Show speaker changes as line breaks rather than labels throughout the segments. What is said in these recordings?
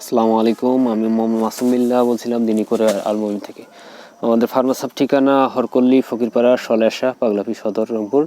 আসসালামু আলাইকুম, আমি মোহাম্মদ মাসুমিল্লাহ বলছিলাম দিনীকরে আলমমি থেকে। আমাদের ফার্মাসাপ ঠিকানা হরকল্লি, ফকিরপাড়া, সলেসা, পাগলাপি সদর, রংপুর।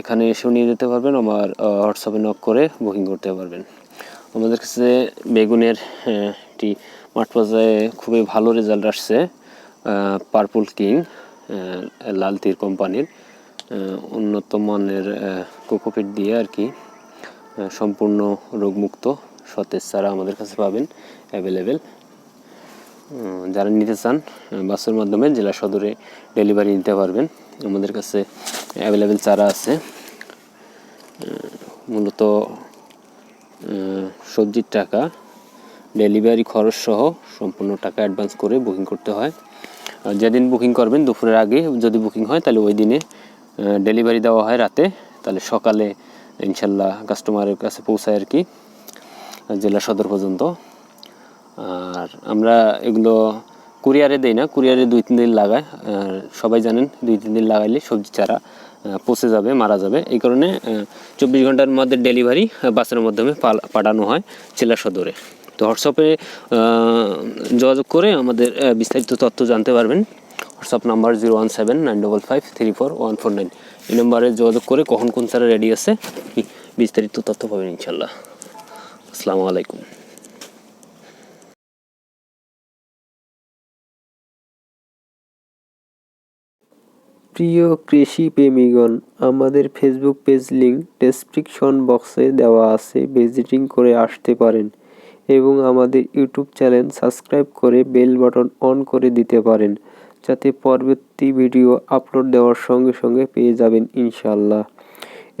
এখানে এসেও নিয়ে যেতে পারবেন, আমার হোয়াটসঅ্যাপে নক করে বুকিং করতে পারবেন। আমাদের কাছে বেগুনের একটি মাঠ পর্যায়ে খুবই ভালো রেজাল্ট আসছে পার্পল কিং লাল তীর কোম্পানির উন্নত মানের কোকোপিট দিয়ে আর কি সম্পূর্ণ রোগমুক্ত সতেজ চারা আমাদের কাছে পাবেন অ্যাভেলেবেল যারা নিতে চান বাসের মাধ্যমে জেলা সদরে ডেলিভারি নিতে পারবেন। আমাদের কাছে অ্যাভেলেবেল চারা আছে। মূলত সবজির টাকা ডেলিভারি খরচ সহ সম্পূর্ণ টাকা অ্যাডভান্স করে বুকিং করতে হয়। যেদিন বুকিং করবেন, দুপুরের আগে যদি বুকিং হয়, তাহলে ওই দিনে ডেলিভারি দেওয়া হয় রাতে। তাহলে সকালে, ইনশাল্লাহ কাস্টমারের কাছে পৌঁছায় আর কি। জেলা সদর পর্যন্ত। আর আমরা এগুলো কুরিয়ারে দেই না, কুরিয়ারে দুই, তিন দিন লাগায় আর সবাই জানেন, দুই, তিন দিন লাগাইলে সবজি চারা পচে যাবে, মারা যাবে। এই কারণে চব্বিশ ঘণ্টার মধ্যে ডেলিভারি বাসের মাধ্যমে পাঠানো হয় জেলা সদরে। তো হোয়াটসঅ্যাপে যোগাযোগ করে আমাদের বিস্তারিত তথ্য জানতে পারবেন। WhatsApp number zero one seven nine double five three four one four nine. এই নম্বরে যোগাযোগ করে কখন কোন চারা রেডি আছে, বিস্তারিত তথ্য পাবেন ইনশাল্লাহ। আসসালামু আলাইকুম।
প্রিয় কৃষি প্রেমীগণ, আমাদের ফেসবুক পেজ লিংক ডেসক্রিপশন বক্সে দেওয়া আছে ভিজিটিং করে আসতে পারেন এবং আমাদের ইউটিউব চ্যানেল সাবস্ক্রাইব করে বেল বাটন অন করে দিতে পারেন, যাতে পরবর্তী ভিডিও আপলোড দেওয়ার সঙ্গে সঙ্গে পেয়ে যাবেন ইনশাল্লাহ